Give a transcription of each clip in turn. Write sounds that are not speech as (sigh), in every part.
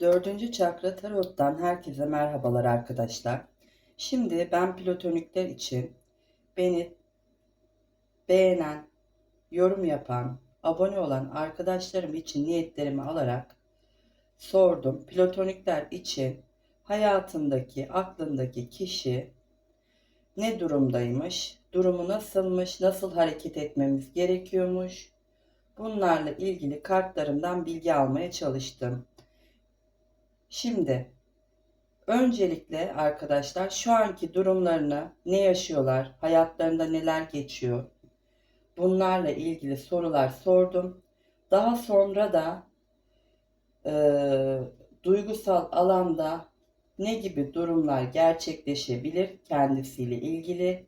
Dördüncü çakra tarottan herkese merhabalar arkadaşlar. Şimdi ben platonikler için beni beğenen, yorum yapan, abone olan arkadaşlarım için niyetlerimi alarak sordum. Platonikler için hayatındaki, aklındaki kişi ne durumdaymış, durumu nasılmış, nasıl hareket etmemiz gerekiyormuş. Bunlarla ilgili kartlarımdan bilgi almaya çalıştım. Şimdi öncelikle arkadaşlar şu anki durumlarını ne yaşıyorlar, hayatlarında neler geçiyor bunlarla ilgili sorular sordum. Daha sonra da e, duygusal alanda ne gibi durumlar gerçekleşebilir kendisiyle ilgili.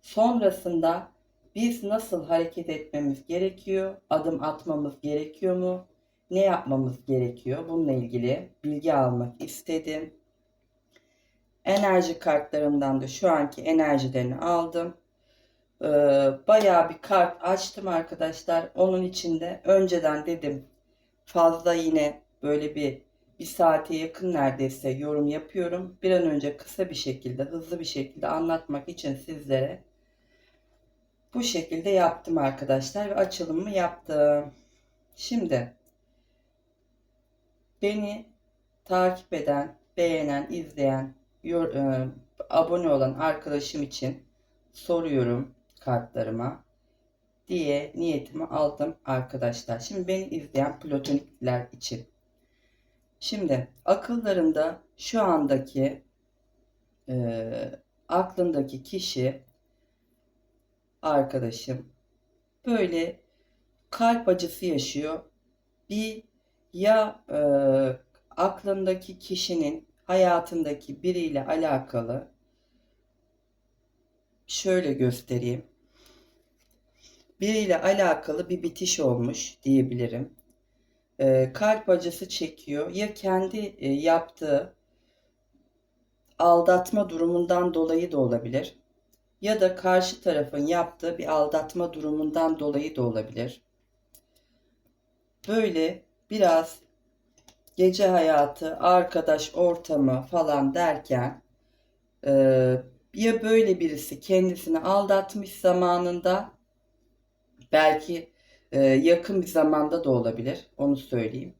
Sonrasında biz nasıl hareket etmemiz gerekiyor, adım atmamız gerekiyor mu? Ne yapmamız gerekiyor? Bununla ilgili bilgi almak istedim. Enerji kartlarımdan da şu anki enerjilerini aldım. Ee, bayağı bir kart açtım arkadaşlar. Onun içinde önceden dedim fazla yine böyle bir bir saate yakın neredeyse yorum yapıyorum. Bir an önce kısa bir şekilde, hızlı bir şekilde anlatmak için sizlere bu şekilde yaptım arkadaşlar ve açılımı yaptım. Şimdi Beni takip eden, beğenen, izleyen, yor, e, abone olan arkadaşım için soruyorum kartlarıma diye niyetimi aldım arkadaşlar. Şimdi beni izleyen platonikler için. Şimdi akıllarında şu andaki e, aklındaki kişi arkadaşım böyle kalp acısı yaşıyor. Bir ya e, aklındaki kişinin hayatındaki biriyle alakalı şöyle göstereyim. Biriyle alakalı bir bitiş olmuş diyebilirim. E, kalp acısı çekiyor. Ya kendi e, yaptığı aldatma durumundan dolayı da olabilir. Ya da karşı tarafın yaptığı bir aldatma durumundan dolayı da olabilir. Böyle biraz gece hayatı, arkadaş ortamı falan derken e, ya böyle birisi kendisini aldatmış zamanında belki e, yakın bir zamanda da olabilir onu söyleyeyim.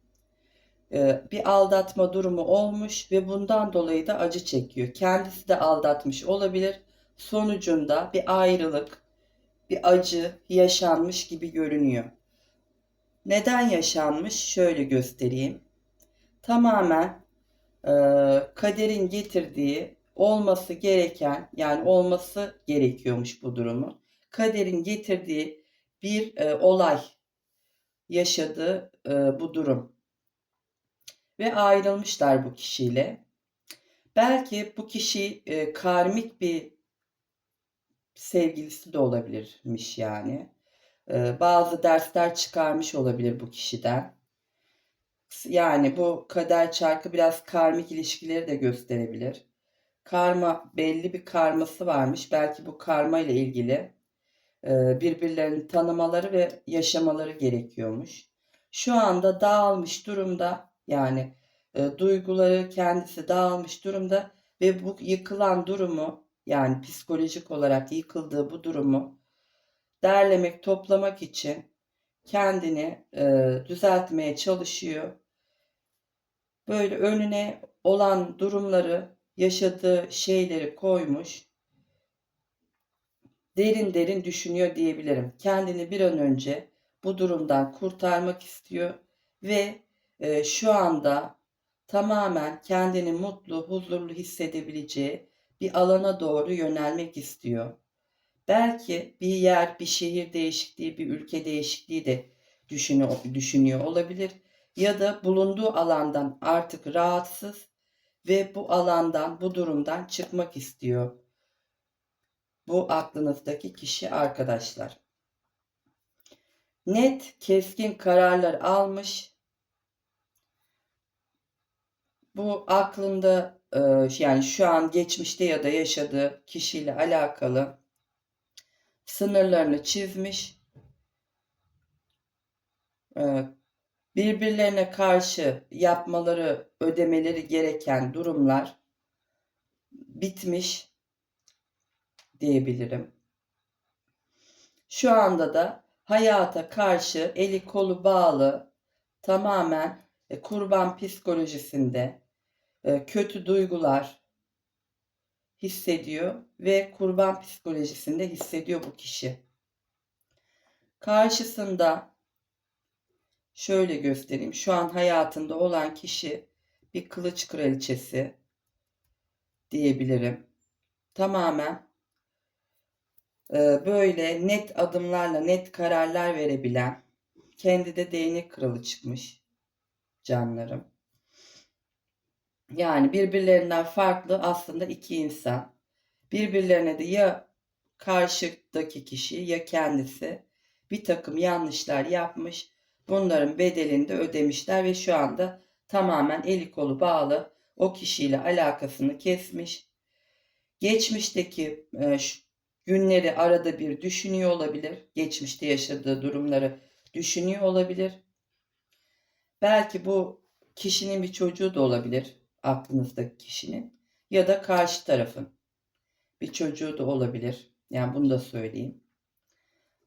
E, bir aldatma durumu olmuş ve bundan dolayı da acı çekiyor. Kendisi de aldatmış olabilir. Sonucunda bir ayrılık, bir acı yaşanmış gibi görünüyor. Neden yaşanmış? Şöyle göstereyim. Tamamen e, kaderin getirdiği olması gereken yani olması gerekiyormuş bu durumu. Kaderin getirdiği bir e, olay yaşadığı e, bu durum. Ve ayrılmışlar bu kişiyle. Belki bu kişi e, karmik bir sevgilisi de olabilirmiş yani. Ee, bazı dersler çıkarmış olabilir bu kişiden. Yani bu kader çarkı biraz karmik ilişkileri de gösterebilir. Karma belli bir karması varmış. Belki bu karma ile ilgili e, birbirlerini tanımaları ve yaşamaları gerekiyormuş. Şu anda dağılmış durumda yani e, duyguları kendisi dağılmış durumda ve bu yıkılan durumu yani psikolojik olarak yıkıldığı bu durumu derlemek, toplamak için kendini e, düzeltmeye çalışıyor. Böyle önüne olan durumları, yaşadığı şeyleri koymuş. Derin derin düşünüyor diyebilirim. Kendini bir an önce bu durumdan kurtarmak istiyor ve e, şu anda tamamen kendini mutlu, huzurlu hissedebileceği bir alana doğru yönelmek istiyor. Belki bir yer, bir şehir değişikliği, bir ülke değişikliği de düşünüyor, düşünüyor olabilir. Ya da bulunduğu alandan artık rahatsız ve bu alandan, bu durumdan çıkmak istiyor. Bu aklınızdaki kişi arkadaşlar. Net, keskin kararlar almış. Bu aklında yani şu an geçmişte ya da yaşadığı kişiyle alakalı sınırlarını çizmiş. Ee, birbirlerine karşı yapmaları, ödemeleri gereken durumlar bitmiş diyebilirim. Şu anda da hayata karşı eli kolu bağlı, tamamen e, kurban psikolojisinde e, kötü duygular hissediyor ve kurban psikolojisinde hissediyor bu kişi. Karşısında şöyle göstereyim. Şu an hayatında olan kişi bir kılıç kraliçesi diyebilirim. Tamamen e, böyle net adımlarla net kararlar verebilen kendi de değnek kralı çıkmış canlarım. Yani birbirlerinden farklı aslında iki insan. Birbirlerine de ya karşıdaki kişi ya kendisi bir takım yanlışlar yapmış. Bunların bedelini de ödemişler ve şu anda tamamen eli kolu bağlı o kişiyle alakasını kesmiş. Geçmişteki e, günleri arada bir düşünüyor olabilir. Geçmişte yaşadığı durumları düşünüyor olabilir. Belki bu kişinin bir çocuğu da olabilir aklınızdaki kişinin ya da karşı tarafın bir çocuğu da olabilir. Yani bunu da söyleyeyim.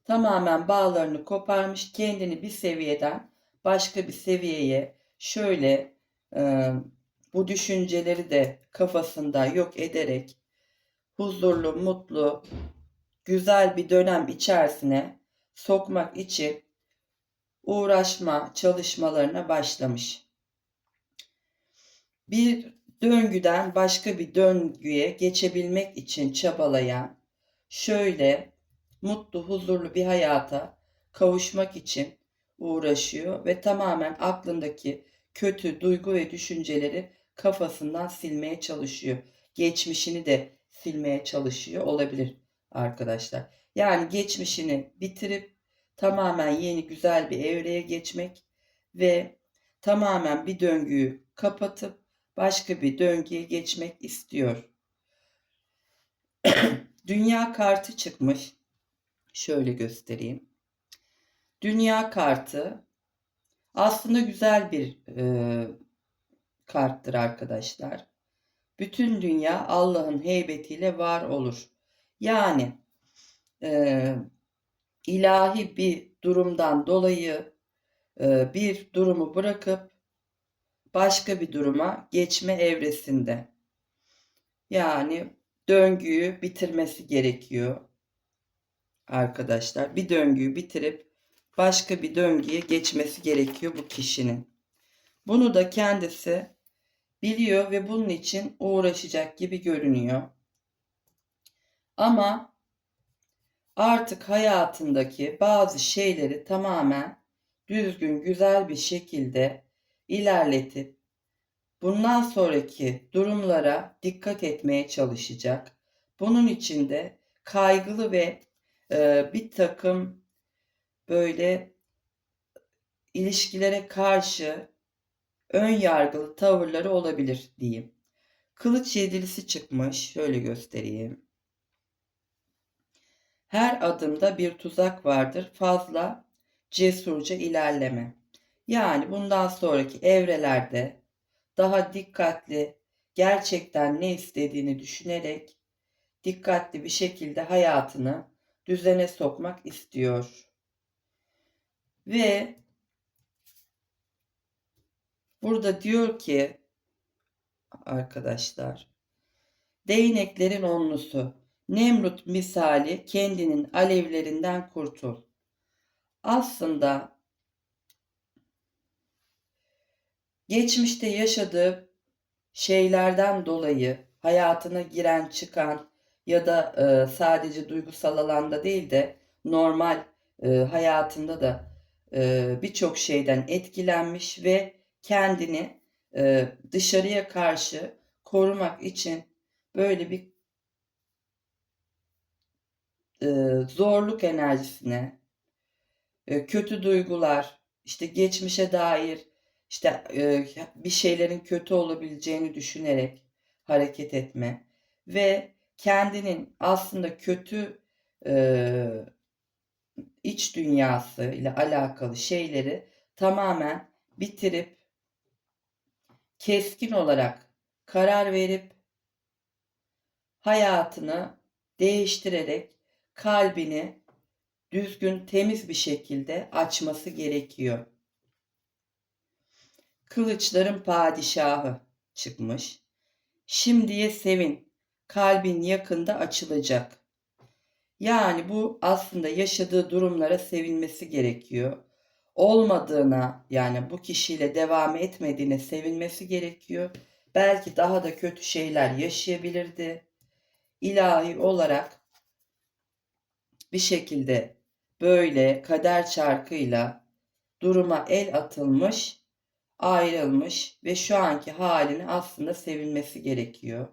Tamamen bağlarını koparmış, kendini bir seviyeden başka bir seviyeye şöyle e, bu düşünceleri de kafasında yok ederek huzurlu, mutlu, güzel bir dönem içerisine sokmak için uğraşma çalışmalarına başlamış. Bir döngüden başka bir döngüye geçebilmek için çabalayan, şöyle mutlu, huzurlu bir hayata kavuşmak için uğraşıyor ve tamamen aklındaki kötü duygu ve düşünceleri kafasından silmeye çalışıyor. Geçmişini de silmeye çalışıyor olabilir arkadaşlar. Yani geçmişini bitirip tamamen yeni güzel bir evreye geçmek ve tamamen bir döngüyü kapatıp başka bir döngüye geçmek istiyor. (clears throat) Dünya kartı çıkmış. Şöyle göstereyim. Dünya kartı aslında güzel bir e, karttır arkadaşlar. Bütün dünya Allah'ın heybetiyle var olur. Yani e, ilahi bir durumdan dolayı e, bir durumu bırakıp başka bir duruma geçme evresinde. Yani döngüyü bitirmesi gerekiyor arkadaşlar. Bir döngüyü bitirip başka bir döngüye geçmesi gerekiyor bu kişinin. Bunu da kendisi biliyor ve bunun için uğraşacak gibi görünüyor. Ama artık hayatındaki bazı şeyleri tamamen düzgün, güzel bir şekilde ilerletip bundan sonraki durumlara dikkat etmeye çalışacak. Bunun için de kaygılı ve e, bir takım böyle ilişkilere karşı ön yargılı tavırları olabilir diyeyim. Kılıç yedilisi çıkmış. Şöyle göstereyim. Her adımda bir tuzak vardır. Fazla cesurca ilerleme. Yani bundan sonraki evrelerde daha dikkatli, gerçekten ne istediğini düşünerek dikkatli bir şekilde hayatını düzene sokmak istiyor. Ve burada diyor ki arkadaşlar değneklerin onlusu Nemrut misali kendinin alevlerinden kurtul. Aslında geçmişte yaşadığı şeylerden dolayı hayatına giren çıkan ya da e, sadece duygusal alanda değil de normal e, hayatında da e, birçok şeyden etkilenmiş ve kendini e, dışarıya karşı korumak için böyle bir e, zorluk enerjisine, e, kötü duygular, işte geçmişe dair işte e, bir şeylerin kötü olabileceğini düşünerek hareket etme ve kendinin aslında kötü e, iç dünyası ile alakalı şeyleri tamamen bitirip keskin olarak karar verip hayatını değiştirerek kalbini düzgün, temiz bir şekilde açması gerekiyor. Kılıçların padişahı çıkmış. Şimdiye sevin. Kalbin yakında açılacak. Yani bu aslında yaşadığı durumlara sevinmesi gerekiyor. Olmadığına yani bu kişiyle devam etmediğine sevinmesi gerekiyor. Belki daha da kötü şeyler yaşayabilirdi. İlahi olarak bir şekilde böyle kader çarkıyla duruma el atılmış, ayrılmış ve şu anki halini aslında sevinmesi gerekiyor.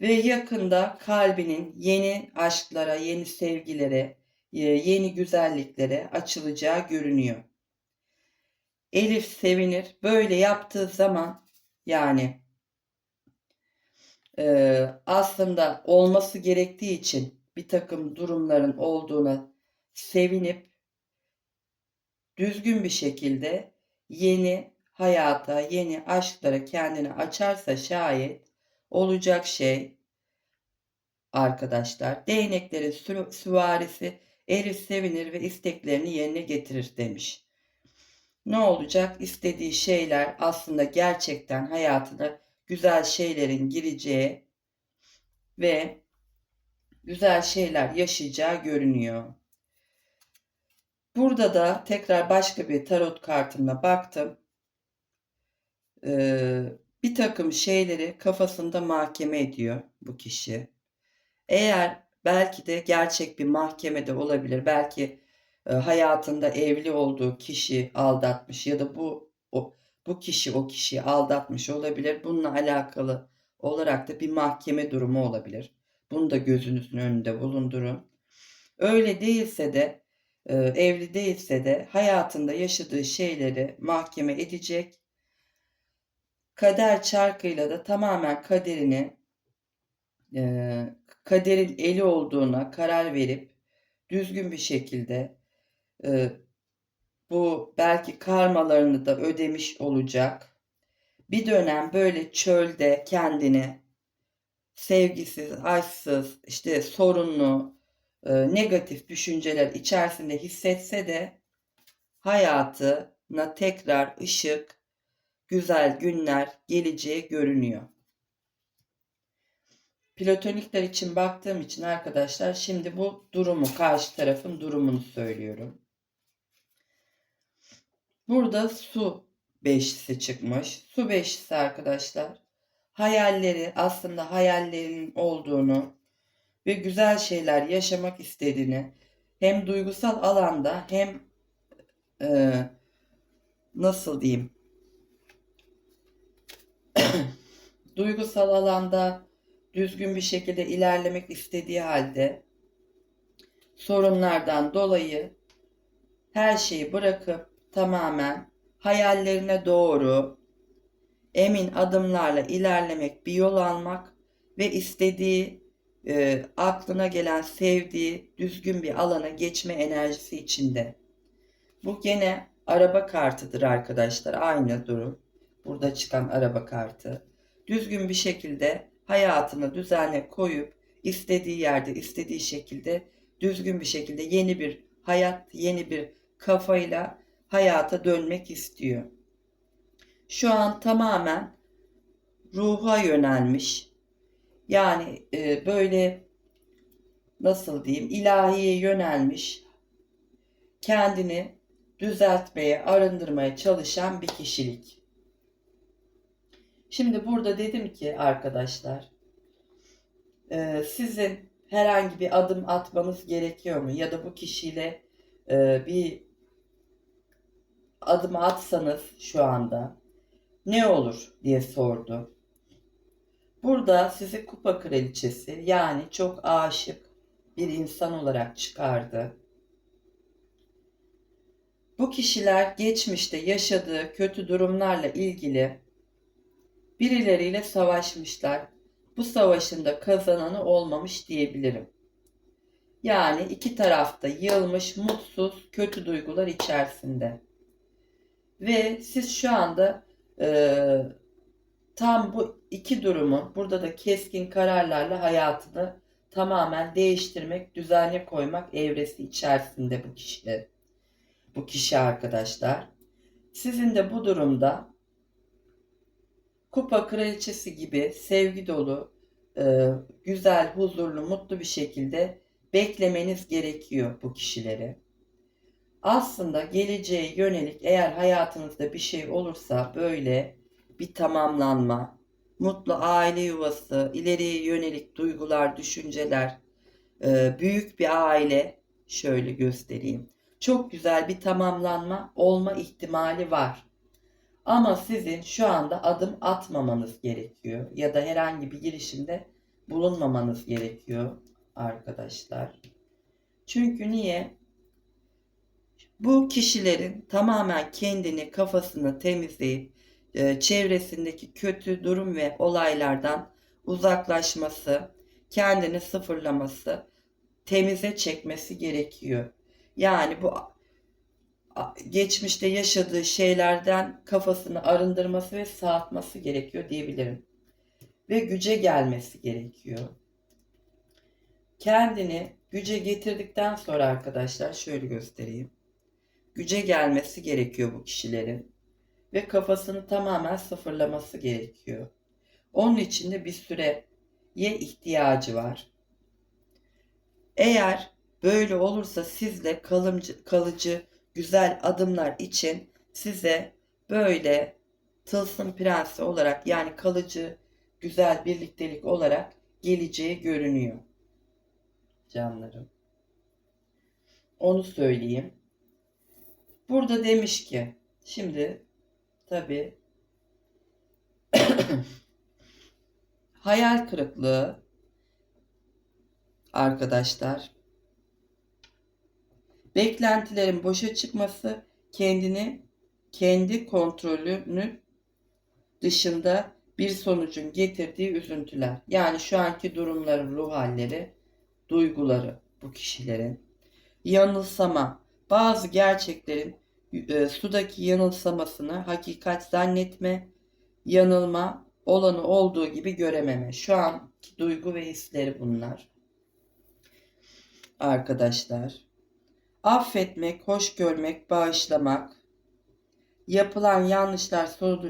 Ve yakında kalbinin yeni aşklara, yeni sevgilere, e, yeni güzelliklere açılacağı görünüyor. Elif sevinir. Böyle yaptığı zaman yani e, aslında olması gerektiği için bir takım durumların olduğuna sevinip düzgün bir şekilde yeni hayata, yeni aşklara kendini açarsa şayet olacak şey arkadaşlar. Değneklerin sü- süvarisi Elif sevinir ve isteklerini yerine getirir demiş. Ne olacak? İstediği şeyler aslında gerçekten hayatına güzel şeylerin gireceği ve güzel şeyler yaşayacağı görünüyor. Burada da tekrar başka bir tarot kartına baktım. Ee, bir takım şeyleri kafasında mahkeme ediyor bu kişi. Eğer belki de gerçek bir mahkemede olabilir. Belki e, hayatında evli olduğu kişi aldatmış ya da bu o, bu kişi o kişiyi aldatmış olabilir. Bununla alakalı olarak da bir mahkeme durumu olabilir. Bunu da gözünüzün önünde bulundurun. Öyle değilse de e, evli değilse de hayatında yaşadığı şeyleri mahkeme edecek. Kader çarkıyla da tamamen kaderini e, kaderin eli olduğuna karar verip düzgün bir şekilde e, bu belki karmalarını da ödemiş olacak. Bir dönem böyle çölde kendini sevgisiz, aşksız, işte sorunlu, e, negatif düşünceler içerisinde hissetse de hayatına tekrar ışık, güzel günler geleceği görünüyor. Platonikler için baktığım için arkadaşlar şimdi bu durumu, karşı tarafın durumunu söylüyorum. Burada su beşlisi çıkmış. Su beşlisi arkadaşlar hayalleri aslında hayallerinin olduğunu ve güzel şeyler yaşamak istediğini hem duygusal alanda hem e, nasıl diyeyim? (clears throat) Duygusal alanda düzgün bir şekilde ilerlemek istediği halde sorunlardan dolayı her şeyi bırakıp tamamen hayallerine doğru emin adımlarla ilerlemek, bir yol almak ve istediği, e, aklına gelen, sevdiği, düzgün bir alana geçme enerjisi içinde. Bu gene araba kartıdır arkadaşlar. Aynı durum. Burada çıkan araba kartı. Düzgün bir şekilde hayatını düzenle koyup istediği yerde, istediği şekilde düzgün bir şekilde yeni bir hayat, yeni bir kafayla hayata dönmek istiyor. Şu an tamamen ruha yönelmiş. Yani e, böyle nasıl diyeyim ilahiye yönelmiş. Kendini düzeltmeye, arındırmaya çalışan bir kişilik. Şimdi burada dedim ki arkadaşlar, e, sizin herhangi bir adım atmanız gerekiyor mu? Ya da bu kişiyle e, bir adım atsanız şu anda ne olur diye sordu. Burada sizi kupa kraliçesi yani çok aşık bir insan olarak çıkardı. Bu kişiler geçmişte yaşadığı kötü durumlarla ilgili birileriyle savaşmışlar. Bu savaşın da kazananı olmamış diyebilirim. Yani iki tarafta yılmış, mutsuz, kötü duygular içerisinde. Ve siz şu anda e, tam bu iki durumu burada da keskin kararlarla hayatını tamamen değiştirmek, düzenli koymak evresi içerisinde bu kişiler. Bu kişi arkadaşlar. Sizin de bu durumda kupa kraliçesi gibi sevgi dolu, e, güzel, huzurlu, mutlu bir şekilde beklemeniz gerekiyor bu kişileri. Aslında geleceğe yönelik eğer hayatınızda bir şey olursa böyle bir tamamlanma, mutlu aile yuvası, ileriye yönelik duygular, düşünceler, e, büyük bir aile şöyle göstereyim. Çok güzel bir tamamlanma olma ihtimali var. Ama sizin şu anda adım atmamanız gerekiyor ya da herhangi bir girişimde bulunmamanız gerekiyor arkadaşlar. Çünkü niye? Bu kişilerin tamamen kendini, kafasını temizleyip e, çevresindeki kötü durum ve olaylardan uzaklaşması, kendini sıfırlaması, temize çekmesi gerekiyor. Yani bu geçmişte yaşadığı şeylerden kafasını arındırması ve sağaltması gerekiyor diyebilirim. Ve güce gelmesi gerekiyor. Kendini güce getirdikten sonra arkadaşlar şöyle göstereyim. Güce gelmesi gerekiyor bu kişilerin ve kafasını tamamen sıfırlaması gerekiyor. Onun için de bir süreye ihtiyacı var. Eğer böyle olursa sizle kalıcı, kalıcı güzel adımlar için size böyle tılsım prensi olarak yani kalıcı güzel birliktelik olarak geleceği görünüyor. Canlarım. Onu söyleyeyim. Burada demiş ki şimdi tabi (coughs) hayal kırıklığı arkadaşlar beklentilerin boşa çıkması kendini kendi kontrolünün dışında bir sonucun getirdiği üzüntüler. Yani şu anki durumların ruh halleri, duyguları bu kişilerin. Yanılsama. Bazı gerçeklerin e, sudaki yanılsamasını hakikat zannetme, yanılma, olanı olduğu gibi görememe. Şu anki duygu ve hisleri bunlar. Arkadaşlar. Affetmek, hoş görmek, bağışlamak, yapılan yanlışlar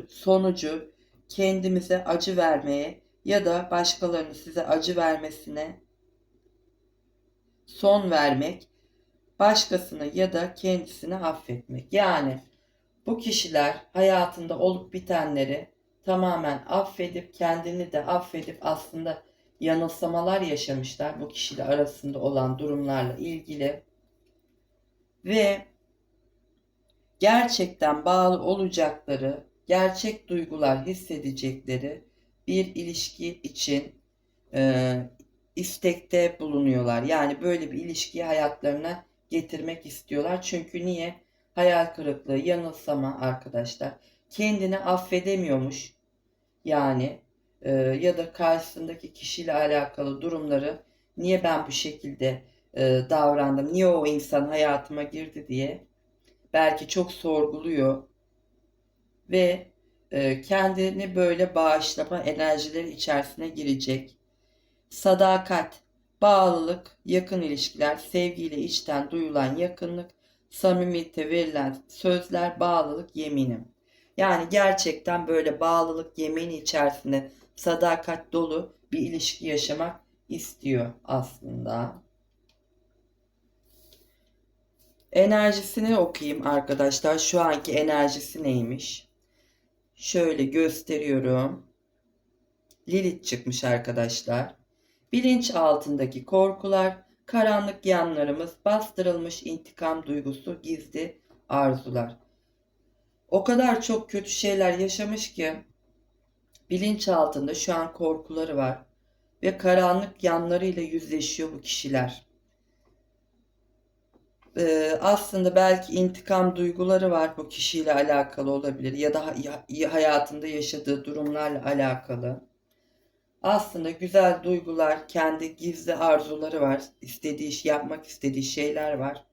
sonucu kendimize acı vermeye ya da başkalarının size acı vermesine son vermek, başkasını ya da kendisini affetmek. Yani bu kişiler hayatında olup bitenleri tamamen affedip kendini de affedip aslında yanılsamalar yaşamışlar bu kişiler arasında olan durumlarla ilgili ve gerçekten bağlı olacakları, gerçek duygular hissedecekleri bir ilişki için e, istekte bulunuyorlar. Yani böyle bir ilişkiyi hayatlarına getirmek istiyorlar. Çünkü niye? Hayal kırıklığı, yanılsama arkadaşlar. Kendini affedemiyormuş. Yani e, ya da karşısındaki kişiyle alakalı durumları niye ben bu şekilde e, davrandım, niye o insan hayatıma girdi diye belki çok sorguluyor ve e, kendini böyle bağışlama enerjileri içerisine girecek. Sadakat, bağlılık, yakın ilişkiler, sevgiyle içten duyulan yakınlık, samimiyete verilen sözler, bağlılık, yeminim. Yani gerçekten böyle bağlılık yemini içerisinde sadakat dolu bir ilişki yaşamak istiyor aslında. Enerjisini okuyayım arkadaşlar. Şu anki enerjisi neymiş? Şöyle gösteriyorum. Lilith çıkmış arkadaşlar. Bilinç altındaki korkular, karanlık yanlarımız, bastırılmış intikam duygusu, gizli arzular. O kadar çok kötü şeyler yaşamış ki bilinç altında şu an korkuları var ve karanlık yanlarıyla yüzleşiyor bu kişiler e, aslında belki intikam duyguları var bu kişiyle alakalı olabilir ya da hayatında yaşadığı durumlarla alakalı. Aslında güzel duygular, kendi gizli arzuları var, istediği yapmak istediği şeyler var.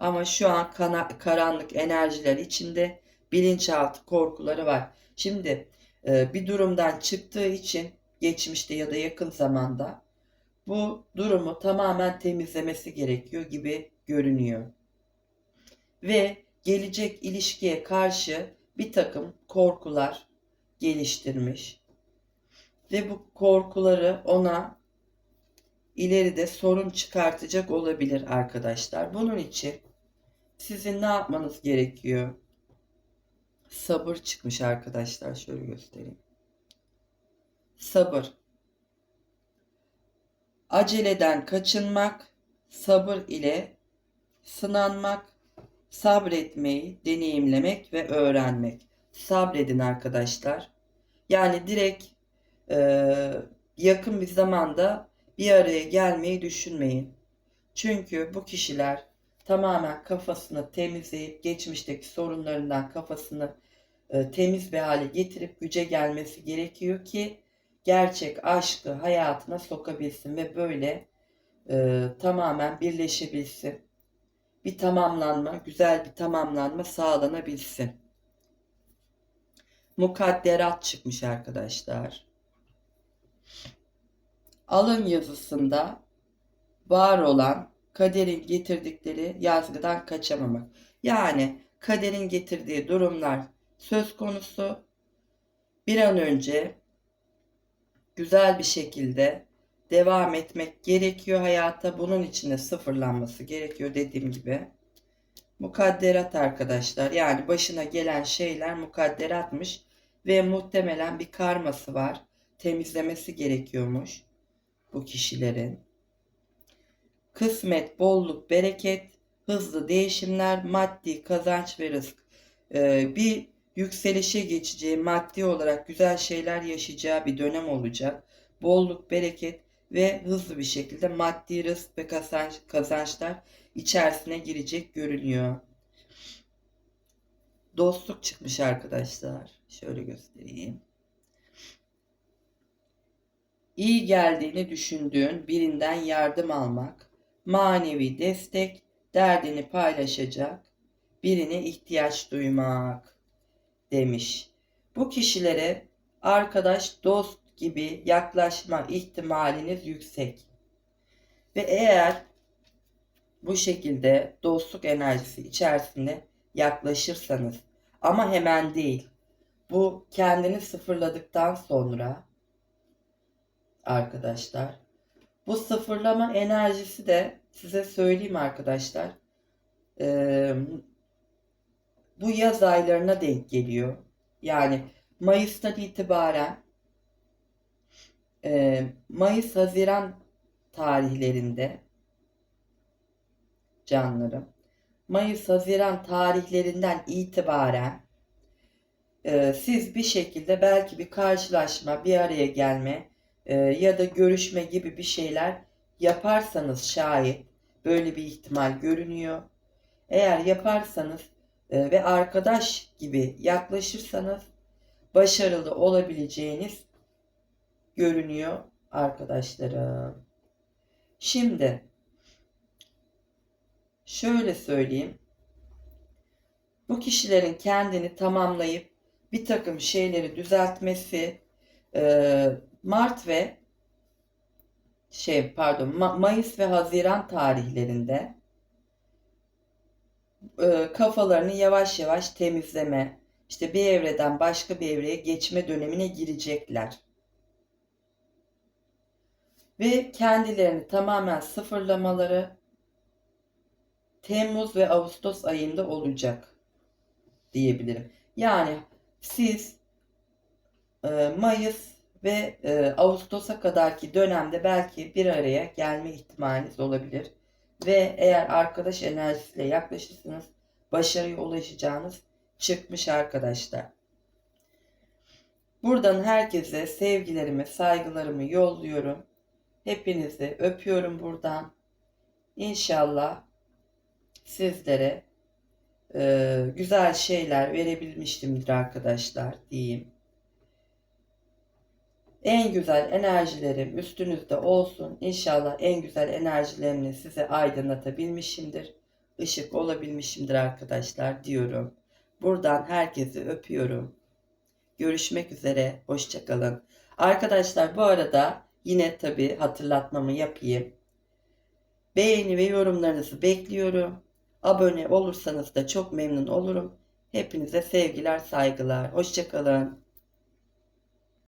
Ama şu an kana, karanlık enerjiler içinde bilinçaltı korkuları var. Şimdi e, bir durumdan çıktığı için geçmişte ya da yakın zamanda bu durumu tamamen temizlemesi gerekiyor gibi görünüyor. Ve gelecek ilişkiye karşı bir takım korkular geliştirmiş. Ve bu korkuları ona ileride sorun çıkartacak olabilir arkadaşlar. Bunun için sizin ne yapmanız gerekiyor? Sabır çıkmış arkadaşlar. Şöyle göstereyim. Sabır. Aceleden kaçınmak, sabır ile sınanmak, sabretmeyi deneyimlemek ve öğrenmek. Sabredin arkadaşlar. Yani direkt yakın bir zamanda bir araya gelmeyi düşünmeyin. Çünkü bu kişiler tamamen kafasını temizleyip geçmişteki sorunlarından kafasını temiz bir hale getirip güce gelmesi gerekiyor ki gerçek aşkı hayatına sokabilsin ve böyle e, tamamen birleşebilsin. Bir tamamlanma, güzel bir tamamlanma sağlanabilsin. Mukadderat çıkmış arkadaşlar. Alın yazısında var olan kaderin getirdikleri yazgıdan kaçamamak. Yani kaderin getirdiği durumlar söz konusu. Bir an önce güzel bir şekilde devam etmek gerekiyor hayata. Bunun için de sıfırlanması gerekiyor dediğim gibi. Mukadderat arkadaşlar. Yani başına gelen şeyler mukadderatmış ve muhtemelen bir karması var. Temizlemesi gerekiyormuş bu kişilerin. Kısmet, bolluk, bereket, hızlı değişimler, maddi kazanç ve rızık. Ee, bir yükselişe geçeceği, maddi olarak güzel şeyler yaşayacağı bir dönem olacak. Bolluk, bereket ve hızlı bir şekilde maddi rızık ve kazanç, kazançlar içerisine girecek görünüyor. Dostluk çıkmış arkadaşlar. Şöyle göstereyim. İyi geldiğini düşündüğün birinden yardım almak, manevi destek, derdini paylaşacak, birine ihtiyaç duymak demiş. Bu kişilere arkadaş, dost gibi yaklaşma ihtimaliniz yüksek. Ve eğer bu şekilde dostluk enerjisi içerisinde yaklaşırsanız ama hemen değil. Bu kendini sıfırladıktan sonra arkadaşlar. Bu sıfırlama enerjisi de size söyleyeyim arkadaşlar. Ee, bu yaz aylarına denk geliyor. Yani Mayıs'tan itibaren e, Mayıs-Haziran tarihlerinde canlarım Mayıs-Haziran tarihlerinden itibaren e, siz bir şekilde belki bir karşılaşma, bir araya gelme e, ya da görüşme gibi bir şeyler yaparsanız şayet böyle bir ihtimal görünüyor. Eğer yaparsanız e, ve arkadaş gibi yaklaşırsanız başarılı olabileceğiniz görünüyor arkadaşlarım. Şimdi şöyle söyleyeyim. Bu kişilerin kendini tamamlayıp bir takım şeyleri düzeltmesi e, Mart ve şey pardon Ma- Mayıs ve Haziran tarihlerinde e, kafalarını yavaş yavaş temizleme, işte bir evreden başka bir evreye geçme dönemine girecekler. Ve kendilerini tamamen sıfırlamaları Temmuz ve Ağustos ayında olacak diyebilirim. Yani siz e, Mayıs ve e, Ağustos'a kadarki dönemde belki bir araya gelme ihtimaliniz olabilir. Ve eğer arkadaş enerjisiyle yaklaşırsanız başarıya ulaşacağınız çıkmış arkadaşlar. Buradan herkese sevgilerimi, saygılarımı yolluyorum. Hepinizi öpüyorum buradan. İnşallah sizlere e, güzel şeyler verebilmiştimdir arkadaşlar diyeyim. En güzel enerjilerim üstünüzde olsun. İnşallah en güzel enerjilerini size aydınlatabilmişimdir. Işık olabilmişimdir arkadaşlar diyorum. Buradan herkesi öpüyorum. Görüşmek üzere. Hoşçakalın. Arkadaşlar bu arada yine tabii hatırlatmamı yapayım. Beğeni ve yorumlarınızı bekliyorum. Abone olursanız da çok memnun olurum. Hepinize sevgiler, saygılar. Hoşçakalın.